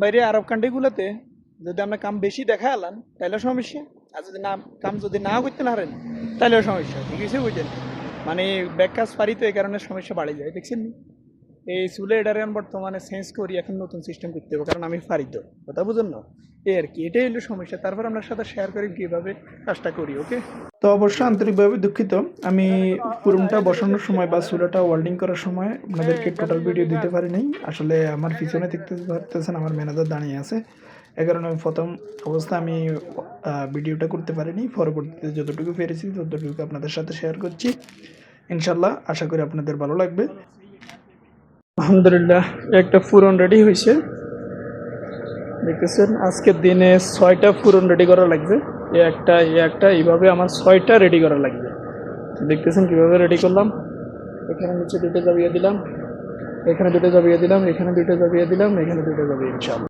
বাইরে আরব কান্ট্রিগুলোতে যদি আমরা কাম বেশি দেখা এলাম তাহলে সমস্যা। আর যদি না কাম যদি না করতে না হারেন তাহলেও সমস্যা। ঠিক আছে বুঝলেন? মানে ব্যাক কাজ পারি তো এই কারণে সমস্যা বাড়ে যায়, দেখছেন? এই চুলে এটারে আমি বর্তমানে চেঞ্জ করি এখন নতুন সিস্টেম করতে হবে কারণ আমি পারি তো কথা বুঝুন না? এই আর কি এটাই হলো সমস্যা তারপর আপনার সাথে শেয়ার করি কীভাবে কাজটা করি ওকে তো অবশ্যই আন্তরিকভাবে দুঃখিত আমি পুরুমটা বসানোর সময় বা চুলাটা ওয়েল্ডিং করার সময় আপনাদেরকে টোটাল ভিডিও দিতে পারি নাই আসলে আমার পিছনে দেখতে পারতেছেন আমার ম্যানেজার দাঁড়িয়ে আছে এ কারণে আমি প্রথম অবস্থা আমি ভিডিওটা করতে পারিনি পরবর্তীতে যতটুকু পেরেছি ততটুকু আপনাদের সাথে শেয়ার করছি ইনশাল্লাহ আশা করি আপনাদের ভালো লাগবে। আলহামদুলিল্লাহ, একটা ফুরন রেডি হয়েছে দেখতেছেন, আজকের দিনে ছয়টা ফুরন রেডি করা লাগবে। এ একটা এ একটা, এইভাবে আমার ছয়টা রেডি করা লাগবে। দেখতেছেন কীভাবে রেডি করলাম? এখানে নিচে দুটো জাবিয়ে দিলাম, এখানে দুটো জাবিয়ে দিলাম, এখানে দুটো জাবিয়ে দিলাম, এখানে দুটো জাবিয়ে ইনশাল্লাহ